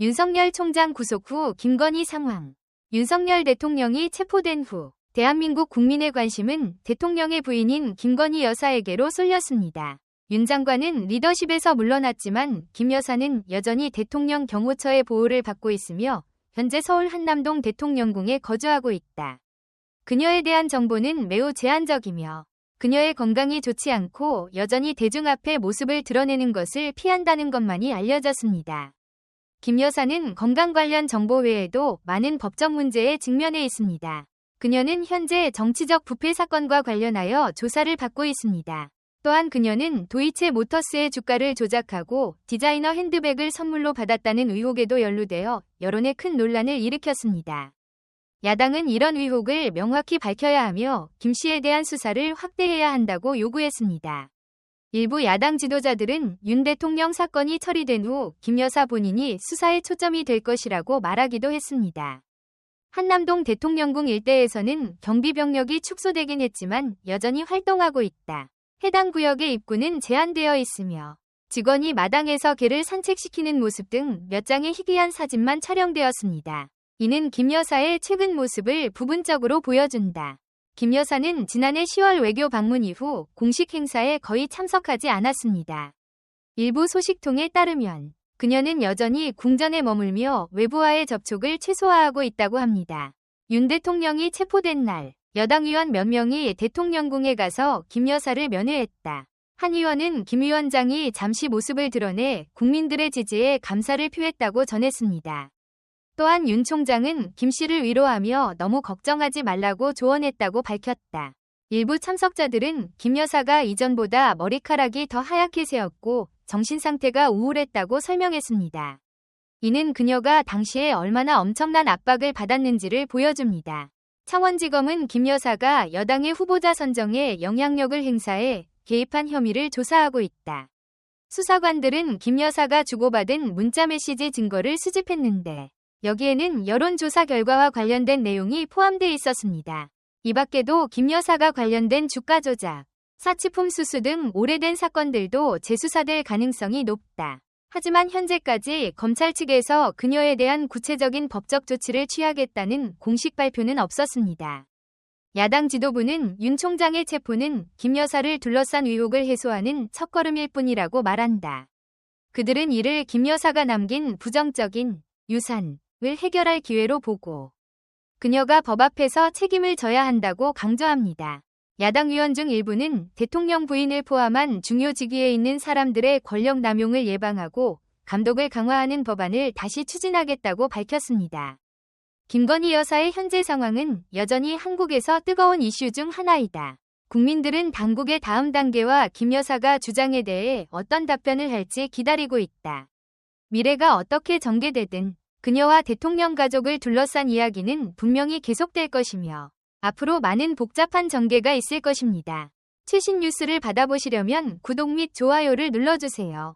윤석열 총장 구속 후 김건희 상황. 윤석열 대통령이 체포된 후 대한민국 국민의 관심은 대통령의 부인인 김건희 여사에게로 쏠렸습니다. 윤 장관은 리더십에서 물러났지만 김 여사는 여전히 대통령 경호처의 보호를 받고 있으며 현재 서울 한남동 대통령궁에 거주하고 있다. 그녀에 대한 정보는 매우 제한적이며 그녀의 건강이 좋지 않고 여전히 대중 앞에 모습을 드러내는 것을 피한다는 것만이 알려졌습니다. 김 여사는 건강 관련 정보 외에도 많은 법적 문제에 직면해 있습니다. 그녀는 현재 정치적 부패 사건과 관련하여 조사를 받고 있습니다. 또한 그녀는 도이체 모터스의 주가를 조작하고 디자이너 핸드백을 선물로 받았다는 의혹에도 연루되어 여론에 큰 논란을 일으켰습니다. 야당은 이런 의혹을 명확히 밝혀야 하며 김 씨에 대한 수사를 확대해야 한다고 요구했습니다. 일부 야당 지도자들은 윤 대통령 사건이 처리된 후 김 여사 본인이 수사에 초점이 될 것이라고 말하기도 했습니다. 한남동 대통령궁 일대에서는 경비병력이 축소되긴 했지만 여전히 활동하고 있다. 해당 구역의 입구는 제한되어 있으며 직원이 마당에서 개를 산책시키는 모습 등 몇 장의 희귀한 사진만 촬영되었습니다. 이는 김 여사의 최근 모습을 부분적으로 보여준다. 김 여사는 지난해 10월 외교 방문 이후 공식 행사에 거의 참석하지 않았습니다. 일부 소식통에 따르면 그녀는 여전히 궁전에 머물며 외부와의 접촉을 최소화하고 있다고 합니다. 윤 대통령이 체포된 날 여당 의원 몇 명이 대통령궁에 가서 김 여사를 면회했다. 한 의원은 김 위원장이 잠시 모습을 드러내 국민들의 지지에 감사를 표했다고 전했습니다. 또한 윤 총장은 김 씨를 위로하며 너무 걱정하지 말라고 조언했다고 밝혔다. 일부 참석자들은 김 여사가 이전보다 머리카락이 더 하얗게 새었고 정신 상태가 우울했다고 설명했습니다. 이는 그녀가 당시에 얼마나 엄청난 압박을 받았는지를 보여줍니다. 창원지검은 김 여사가 여당의 후보자 선정에 영향력을 행사해 개입한 혐의를 조사하고 있다. 수사관들은 김 여사가 주고받은 문자 메시지 증거를 수집했는데 여기에는 여론조사 결과와 관련된 내용이 포함되어 있었습니다. 이 밖에도 김 여사가 관련된 주가 조작, 사치품 수수 등 오래된 사건들도 재수사될 가능성이 높다. 하지만 현재까지 검찰 측에서 그녀에 대한 구체적인 법적 조치를 취하겠다는 공식 발표는 없었습니다. 야당 지도부는 윤 총장의 체포는 김 여사를 둘러싼 의혹을 해소하는 첫걸음일 뿐이라고 말한다. 그들은 이를 김 여사가 남긴 부정적인 유산, 을 해결할 기회로 보고 그녀가 법 앞에서 책임을 져야 한다고 강조합니다. 야당 의원 중 일부는 대통령 부인을 포함한 중요 직위에 있는 사람들의 권력 남용을 예방하고 감독을 강화하는 법안을 다시 추진하겠다고 밝혔습니다. 김건희 여사의 현재 상황은 여전히 한국에서 뜨거운 이슈 중 하나이다. 국민들은 당국의 다음 단계와 김 여사가 주장에 대해 어떤 답변을 할지 기다리고 있다. 미래가 어떻게 전개되든 그녀와 대통령 가족을 둘러싼 이야기는 분명히 계속될 것이며 앞으로 많은 복잡한 전개가 있을 것입니다. 최신 뉴스를 받아보시려면 구독 및 좋아요를 눌러주세요.